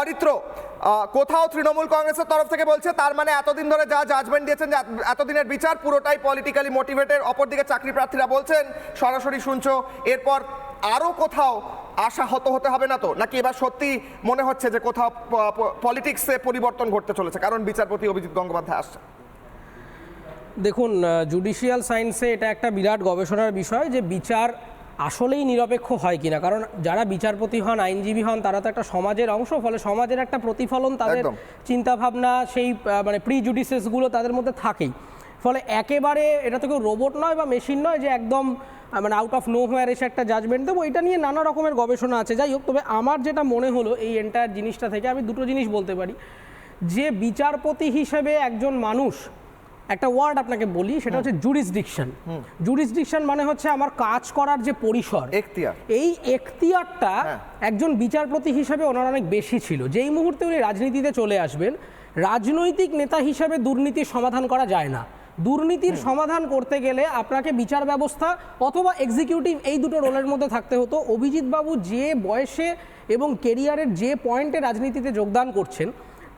অরিত্র কোথাও তৃণমূল কংগ্রেসের তরফ থেকে বলছে, তার মানে এতদিন ধরে যা জাজমেন্ট দিয়েছেন এতদিনের বিচার, পুরোটাই পলিটিক্যালি মোটিভেটেড অপরদিকে চাকরি প্রার্থীরা বলছেন, সরাসরি শুনছো, এরপর আরও কোথাও আশা হত হতে হবে না তো? নাকি এবার সত্যি মনে হচ্ছে যে কোথাও পলিটিক্সে পরিবর্তন ঘটতে চলেছে? কারণ বিচারপতি অভিজিৎ গঙ্গোপাধ্যায় আসছে দেখুন জুডিশিয়াল সায়েন্সে এটা একটা বিরাট গবেষণার বিষয় যে বিচার আসলেই নিরপেক্ষ হয় কিনা? কারণ যারা বিচারপতি হন আইনজীবী হন তারা তো একটা সমাজের অংশ ফলে সমাজের একটা প্রতিফলন তাদের চিন্তাভাবনা সেই মানে প্রি জুডিসিয়াসগুলো তাদের মধ্যে থাকেই। ফলে একেবারে এটা তো কেউ রোবট নয় বা মেশিন নয় যে একদম মানে আউট অফ নো হোয়ার এসে একটা জাজমেন্ট দেবো। এটা নিয়ে নানা রকমের গবেষণা আছে। যাই হোক তবে আমার যেটা মনে হলো এই এন্টায়ার জিনিসটা থেকে আমি দুটো জিনিস বলতে পারি। যে বিচারপতি হিসেবে একজন মানুষ একটা ওয়ার্ড আপনাকে বলি সেটা হচ্ছে জুরিসডিকশন জুরিসডিকশন মানে হচ্ছে আমার কাজ করার যে পরিসর। এখতিয়ার। এই এখতিয়ারটা হ্যাঁ। একজন বিচারপতি হিসাবে ওনার অনেক বেশি ছিল। যেই মুহূর্তে উনি রাজনীতিতে চলে আসবেন রাজনৈতিক নেতা হিসাবে দুর্নীতির সমাধান করা যায় না। দুর্নীতির সমাধান করতে গেলে আপনাকে বিচার ব্যবস্থা অথবা এক্সিকিউটিভ এই দুটো রোলের মধ্যে থাকতে হতো। অভিজিৎ বাবু যে বয়সে এবং কেরিয়ারের যে পয়েন্টে রাজনীতিতে যোগদান করছেন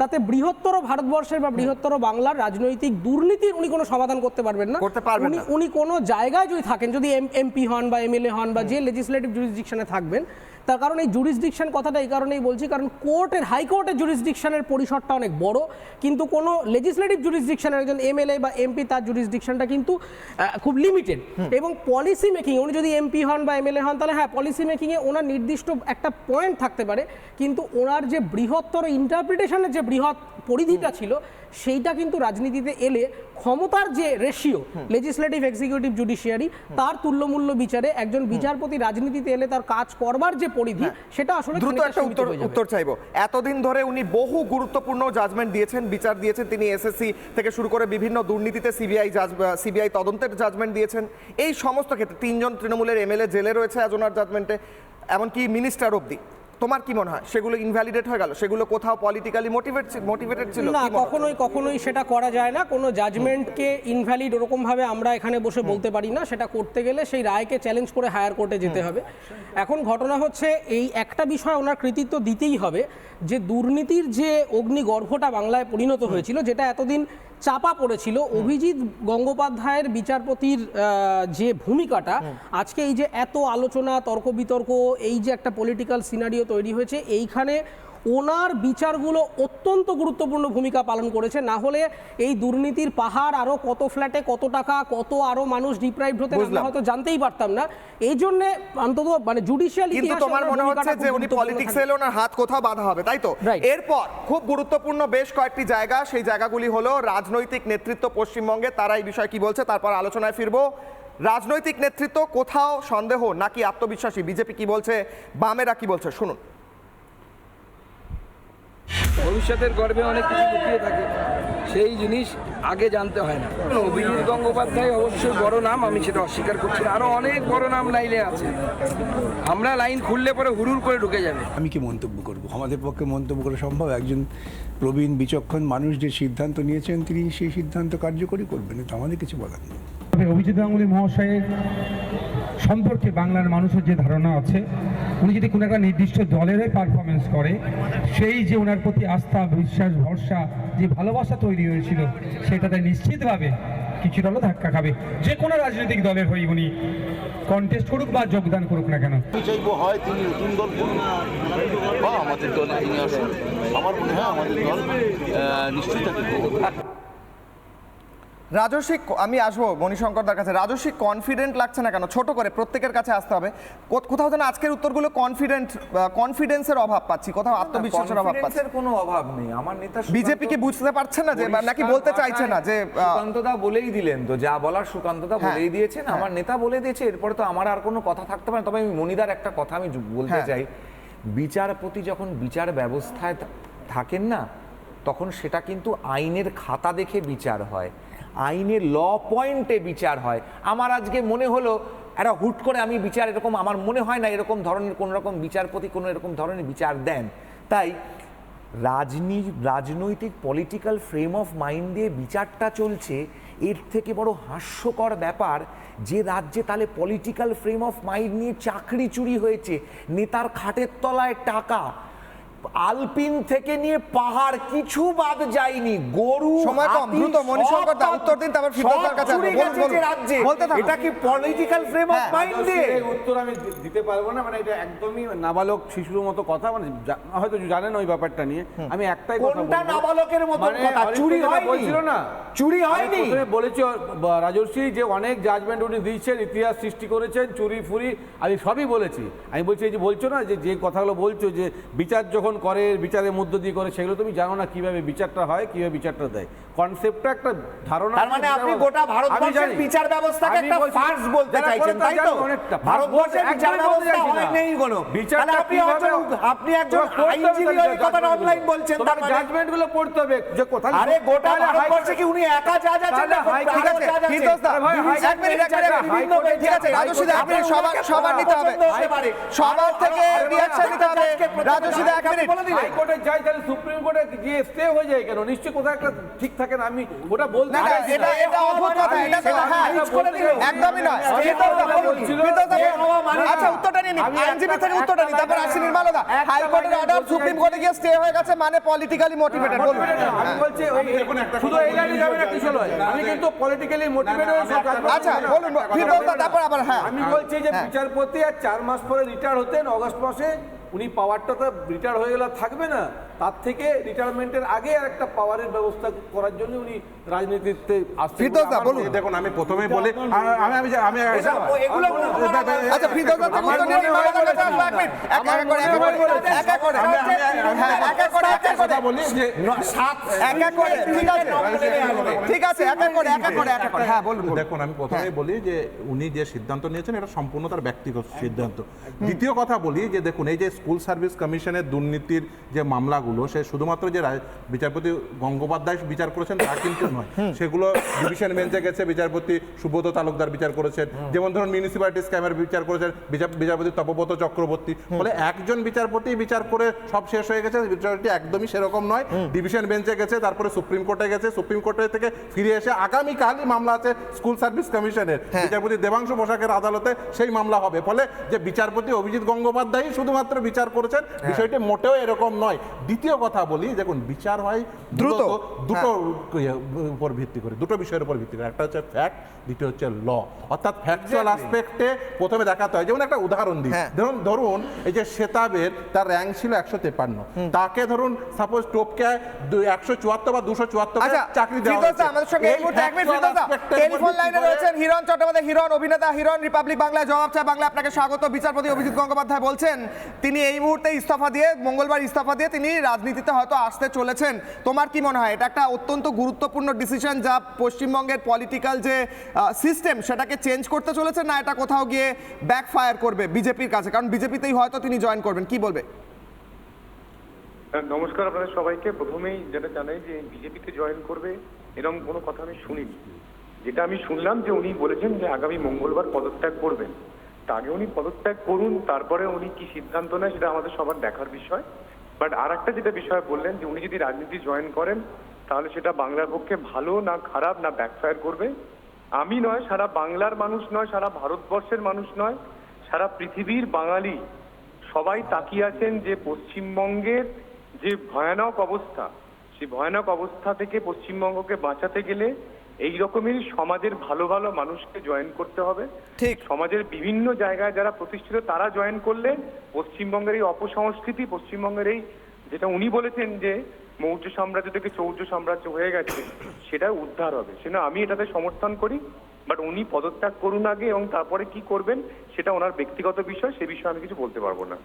তাতে বৃহত্তর ভারতবর্ষের বা বৃহত্তর বাংলার রাজনৈতিক দুর্নীতির উনি কোনো সমাধান করতে পারবেন না। করতে পারবেন উনি উনি কোনো জায়গায় যদি থাকেন যদি এমপি হন বা এমএলএ হন বা যে লেজিসলেটিভ জুরিসডিকশনে থাকবেন তার কারণ এই জুরিসডিকশন কথাটা এই কারণেই বলছি কারণ কোর্টের হাইকোর্টের জুরিসডিকশনের পরিসরটা অনেক বড় কিন্তু কোনো লেজিসলেটিভ জুরিসডিকশনের একজন এমএলএ বা এমপি তার জুরিসডিকশনটা কিন্তু খুব লিমিটেড এবং পলিসি মেকিং উনি যদি এমপি হন বা এমএলএ হন তাহলে হ্যাঁ পলিসি মেকিংয়ে ওনার নির্দিষ্ট একটা পয়েন্ট থাকতে পারে কিন্তু ওনার যে বৃহত্তর ইন্টারপ্রিটেশনের যে বৃহৎ পরিধিটা ছিল সেইটা কিন্তু রাজনীতিতে এলে ক্ষমতার যে রেশিও লেজিসলেটিভ এক্সিকিউটিভ জুডিশিয়ারি তার তুল্যমূল্য বিচারে একজন বিচারপতি রাজনীতিতে এলে তার কাজ করবার যে পরিধি সেটা আসলে দ্রুত একটা উত্তর উত্তর চাইব। এতদিন ধরে উনি বহু গুরুত্বপূর্ণ জাজমেন্ট দিয়েছেন বিচার দিয়েছেন তিনি এসএসসি থেকে শুরু করে বিভিন্ন দুর্নীতিতে সিবিআই সিবিআই তদন্তের জাজমেন্ট দিয়েছেন। এই সমস্ত ক্ষেত্রে তিনজন তৃণমূলের এমএলএ জেলে রয়েছে আজ ওনার জাজমেন্টে এমনকি মিনিস্টার অবধি। তোমার কি মনে হয়? সেগুলো ইনভ্যালিডেট হয়ে গেল? সেগুলো কোথাও পলিটিক্যালি মোটিভেট মোটিভেটেড ছিল? না কখনোই কখনোই সেটা করা যায় না। কোনো জাজমেন্টকে ইনভ্যালিড ওরকমভাবে আমরা এখানে বসে বলতে পারি না। সেটা করতে গেলে সেই রায়কে চ্যালেঞ্জ করে হায়ার কোর্টে যেতে হবে। এখন ঘটনা হচ্ছে এই একটা বিষয় ওনার কৃতিত্ব দিতেই হবে যে দুর্নীতির যে অগ্নিগর্ভটা বাংলায় পরিণত হয়েছিল যেটা এতদিন চাপা পড়েছিল। অভিজিৎ গঙ্গোপাধ্যায়ের বিচারপতির যে ভূমিকাটা আজকে এই যে এত আলোচনা তর্ক বিতর্ক এই যে একটা পলিটিক্যাল সিনারিও তৈরি হয়েছে এইখানে ওনার বিচারগুলো অত্যন্ত গুরুত্বপূর্ণ ভূমিকা পালন করেছে। না হলে এই দুর্নীতির পাহাড় আরও কত ফ্ল্যাটে কত টাকা কত আরও মানুষ ডিপ্রাইভড হতে আমরা হয়তো জানতেই পারতাম না। এই জন্য অন্তত মানে জুডিশিয়াল কিন্তু তোমার মনে হচ্ছে যে উনি পলিটিক্স এলে ওনার হাত কোথাও বাঁধা হবে তাই তো? এরপর খুব গুরুত্বপূর্ণ বেশ কয়েকটি জায়গা সেই জায়গাগুলি হলো রাজনৈতিক নেতৃত্ব পশ্চিমবঙ্গে তারা এই বিষয়ে কি বলছে তারপর আলোচনায় ফিরবো। রাজনৈতিক নেতৃত্ব কোথাও সন্দেহ নাকি আত্মবিশ্বাসী? বিজেপি কি বলছে? বামেরা কি বলছে? শুনুন। ভবিষ্যতের গর্বে অনেক কিছু লুকিয়ে থাকে। সেই জিনিস আগে জানতে হয় না। অভিজিৎ গঙ্গোপাধ্যায় অবশ্যই বড় নাম আমি সেটা অস্বীকার করছি আরও অনেক বড় নাম লাইনে আছে। আমরা লাইন খুললে পরে হুড়ুর করে ঢুকে যাবে। আমি কি মন্তব্য করব? আমাদের পক্ষে মন্তব্য করা সম্ভব? একজন প্রবীণ বিচক্ষণ মানুষ যে সিদ্ধান্ত নিয়েছেন তিনি সেই সিদ্ধান্ত কার্যকরী করবেন এটা আমাদের কিছু বলার নেই। অভিজিৎ গাঙ্গুলি মহাশয়ের সম্পর্কে বাংলার মানুষের যে ধারণা আছে, উনি যদি কোনো একটা নির্দিষ্ট দলেরই পারফরমেন্স করে, সেই যে ওনার প্রতি আস্থা, বিশ্বাস, ভরসা, যে ভালোবাসা তৈরি হয়েছিল সেটাতে নিশ্চিতভাবে কিছুটা হলেও ধাক্কা খাবে। যে কোনো রাজনৈতিক দলের হয়ে উনি কন্টেস্ট করুক বা যোগদান করুক না কেন। হয় তিনি নতুন দল বা আমাদের দলে তিনি আসুন আমার মনে হয় আমাদের দল করবে। রাজস্বিক আমি আসব মণিশঙ্করদার কাছে। রাজস্বিক কনফিডেন্ট লাগছে না কেন? ছোট করে প্রত্যেকের কাছে আসতে হবে। কোথাও যেন আজকের উত্তরগুলো কনফিডেন্ট কনফিডেন্সের অভাব পাচ্ছি। কোথাও আত্মবিশ্বাসের অভাব পাচ্ছি। কোনো অভাব নেই। আমার নেতা বিজেপি কি বুঝতে পারছে না যে নাকি বলতে চাইছে না যে সুকান্তদা বলেই দিলেন তো। যা বলার সুকান্তদা হ্যাঁ, বলেই দিয়েছেন। হ্যাঁ। আমার নেতা বলে দিয়েছে এরপরে তো আমার আর কোনো কথা থাকতে পারে। তবে আমি মনিদার একটা কথা আমি বলতে হ্যাঁ। চাই। বিচারপতি যখন বিচার ব্যবস্থায় থাকেন না তখন সেটা কিন্তু আইনের খাতা দেখে বিচার হয়। আইনের ল পয়েন্টে বিচার হয়। আমার আজকে মনে হলো, একটা হুট করে আমি বিচার এরকম, আমার মনে হয় না এরকম ধরনের কোনো রকম বিচারপতি কোনো এরকম ধরনের বিচার দেন। তাই রাজনী, রাজনৈতিক পলিটিক্যাল ফ্রেম অফ মাইন্ড দিয়ে বিচারটা চলছে, এর থেকে বড় হাস্যকর ব্যাপার যে রাজ্যে তাহলে পলিটিক্যাল ফ্রেম অফ মাইন্ড নিয়ে চাকরি চুরি হয়েছে, নেতার খাটের তলায় টাকা আলপিন থেকে নিয়ে পাহাড় কিছু বাদ যায়নি গরু সময় কম, দ্রুত, দা, উত্তর দিন, তারপর ফিরোজদার কাছে আসব। বলুন, বলুন। রাজ্যে। বলতে থাকুন। এটা কি পলিটিক্যাল ফ্রেম অফ মাইন্ডে উত্তর আমি দিতে পারব না মানে এটা একদমই নাবালক শিশুর মতো কথা মানে হয়তো জানেন ওই ব্যাপারটা নিয়ে। আমি একটাই কথা কোনটা নাবালকের মতো মানে কথা? চুরি হয়নি। বলছিল না? চুরি হয়নি। প্রথমে বলেছি রাজর্ষি যে অনেক জাজমেন্ট উনি দিয়েছেন ইতিহাস সৃষ্টি করেছেন চুরি ফুরি আমি সবই বলেছি। আমি বলছি এই যে বলছো না যে যে কথাগুলো বলছো যে বিচার যখন করে বিচারের মধ্য দিয়ে করে সেগুলো তুমি জানো না কীভাবে বিচারটা হয় কীভাবে বিচারটা দেয়। কনসেপ্টটা একটা ধারণা তার মানে আপনি গোটা ভারতবর্ষের বিচার ব্যবস্থাকে একটা ফার্স বলতে চাইছেন তাই তো? ভারতবর্ষের বিচার ব্যবস্থা হয় নেই কোনো। বিচারটা আপনি একজন আপনি একজন আইনজীবী হয়ে কথাটা অনলাইন বলছেন তার মানে? judgment গুলো পড়তে হবে। যে কোথায় আরে গোটা ভারতবর্ষে কি উনি একা যা যাচ্ছেন তাহলে না হাই- ঠিক আছে, যা? ভাই, হাই- এক মিনিট, এক মিনিট, বিভিন্ন ঠিক আছে, বেঞ্চে রাজস্বী দা, এক মিনিট, আপনার সবার- সবার নিতে হবে। সবার থেকে reaction নিতে হবে। রাজস্বী এক আপনি মিনিট। বলে দিলেন। হাইকোর্টে যাই তাহলে সুপ্রিম কোর্টে গিয়ে স্টে হয়ে যায় কেন নিশ্চয়ই কোথাও একটা ঠিক থাকে না আমি ওটা বলতে না, না, চাইছি এটা- এটা অদ্ভুত কথা, এটা তো- হ্যাঁ, একদমই নয়। ফিরদৌস দা, বলুন, ফিরদৌস দা, বলুন। আচ্ছা, উত্তরটা নিন। আইনজীবী থেকে উত্তরটা নিন, তারপর একটা- আসছি নির্মলা দা। একটা হাইকোর্টের অর্ডার সুপ্রিম কোর্টে গিয়ে স্টে হয়ে গেছে মানে পলিটিক্যালি মোটিভেটেড বলুন আমি বলছি ওই শুধু এই লাইনে যাবে না কিছু নয় আমি কিন্তু পলিটিক্যালি মোটিভেটেড আচ্ছা, বলুন, তারপর আবার, হ্যাঁ। আমি বলছি যে। বিচারপতি আর চার মাস পরে রিটায়ার হতেন অগস্ট মাসে উনি পাওয়ারটা তো রিটায়ার হয়ে গেলে থাকবে না। তার থেকে রিটায়ারমেন্টের আগে আর একটা পাওয়ারের ব্যবস্থা করার জন্য উনি রাজনীতিতে আসতে বলুন। দেখুন আমি প্রথমে বলি আমি আমি আমি আচ্ছা ফিরদৌস। হ্যাঁ। হ্যাঁ। দেখুন আমি প্রথমেই বলি যে উনি যে সিদ্ধান্ত নিয়েছেন এটা সম্পূর্ণ তার ব্যক্তিগত সিদ্ধান্ত। দ্বিতীয় কথা বলি যে দেখুন এই যে স্কুল সার্ভিস কমিশনের দুর্নীতির যে মামলাগুলো সে শুধুমাত্র যে বিচারপতি গঙ্গোপাধ্যায় বিচার করেছেন তা কিন্তু নয়। সেগুলো ডিভিশন বেঞ্চে গেছে বিচারপতি সুব্রত তালুকদার বিচার করেছেন। যেমন ধরুন মিউনিসিপ্যালিটি স্ক্যামের বিচার করেছেন বিচারপতি তপব্রত চক্রবর্তী। ফলে একজন বিচারপতি বিচার করে সব শেষ হয়ে গেছে বিচারপতি একদমই সেরকম নয়। ডিভিশন বেঞ্চে গেছে তারপরে সুপ্রিম কোর্টে গেছে সুপ্রিম কোর্টে থেকে ফিরে এসে আগামীকালই মামলা আছে স্কুল সার্ভিস কমিশনের। বিচারপতি দেবাংশু বসাকের আদালতে সেই মামলা হবে। ফলে যে বিচারপতি অভিজিৎ গঙ্গোপাধ্যায় শুধুমাত্র বিচার করেছেন বিষয়টি মোটেও এরকম নয়। দ্বিতীয় কথা বলি দেখুন বিচার হয় দ্রুত। দুটো ইয়ে, উপর ভিত্তি করে দুটো বিষয়ের উপর ভিত্তি করে। একটা হচ্ছে ফ্যাক্ট দ্বিতীয় হচ্ছে ল অর্থাৎ ফ্যাকচুয়াল আসপেক্টে প্রথমে দেখাতে হয়। যেমন একটা উদাহরণ দিই। হ্যাঁ। ধরুন ধরুন এই যে শ্বেতাবের তার র্যাঙ্ক ছিল একশো তেপান্ন তাকে ধরুন সাপোজ টোপকে একশো চুয়াত্তর বা দুশো চুয়াত্তর আচ্ছা চাকরি। আমাদের সঙ্গে এই মুহূর্তে এক মিনিট টেলিফোন লাইনে রয়েছেন হিরণ চট্টোপাধ্যায় হিরণ অভিনেতা হিরণ রিপাবলিক বাংলায় জবাব চায়। বাংলা আপনাকে স্বাগত। বিচারপতি অভিজিৎ গঙ্গোপাধ্যায় বলছেন তিনি এই মুহূর্তে ইস্তফা দিয়ে মঙ্গলবার ইস্তফা দিয়ে তিনি রাজনীতিতে হয়তো আসতে চলেছেন। তোমার কি মনে হয়? এটা একটা অত্যন্ত গুরুত্বপূর্ণ ডিসিশন যা পশ্চিমবঙ্গের পলিটিক্যাল যে সিস্টেম সেটাকে চেঞ্জ করতে চলেছে না এটা কোথাও গিয়ে ব্যাকফায়ার করবে বিজেপির কাছে? কারণ বিজেপিতেই হয়তো তিনি জয়েন করবেন। কি বলবে? হ্যাঁ, নমস্কার আপনাদের সবাইকে। প্রথমেই যেটা জানাই যে বিজেপিতে জয়েন করবে এরকম কোনো কথা আমি শুনিনি। যেটা আমি শুনলাম যে উনি বলেছেন যে আগামী মঙ্গলবার পদত্যাগ করবেন। আগে উনি পদত্যাগ করুন, তারপরে উনি কি সিদ্ধান্ত নেয় সেটা আমাদের সবার দেখার বিষয়। বাট আর একটা যেটা বিষয় বললেন যে উনি যদি রাজনীতি জয়েন করেন, তাহলে সেটা বাংলার পক্ষে ভালো না খারাপ না ব্যাকফায়ার করবে। আমি নয়, সারা বাংলার মানুষ নয়, সারা ভারতবর্ষের মানুষ নয়, সারা পৃথিবীর বাঙালি সবাই তাকিয়ে আছেন যে পশ্চিমবঙ্গের যে ভয়ানক অবস্থা, সেই ভয়ানক অবস্থা থেকে পশ্চিমবঙ্গকে বাঁচাতে গেলে এই রকমেরই সমাজের ভালো ভালো মানুষকে জয়েন করতে হবে। ঠিক। সমাজের বিভিন্ন জায়গায় যারা প্রতিষ্ঠিত তারা জয়েন করলে পশ্চিমবঙ্গের এই অপসংস্কৃতি পশ্চিমবঙ্গের এই যেটা উনি বলেছেন যে মৌর্য সাম্রাজ্য থেকে চৌর্য সাম্রাজ্য হয়ে গেছে সেটা উদ্ধার হবে। সেটা আমি এটাতে সমর্থন করি বাট উনি পদত্যাগ করুন আগে এবং তারপরে কি করবেন সেটা ওনার ব্যক্তিগত বিষয় সে বিষয়ে আমি কিছু বলতে পারব না।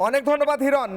অনেক ধন্যবাদ হিরণ।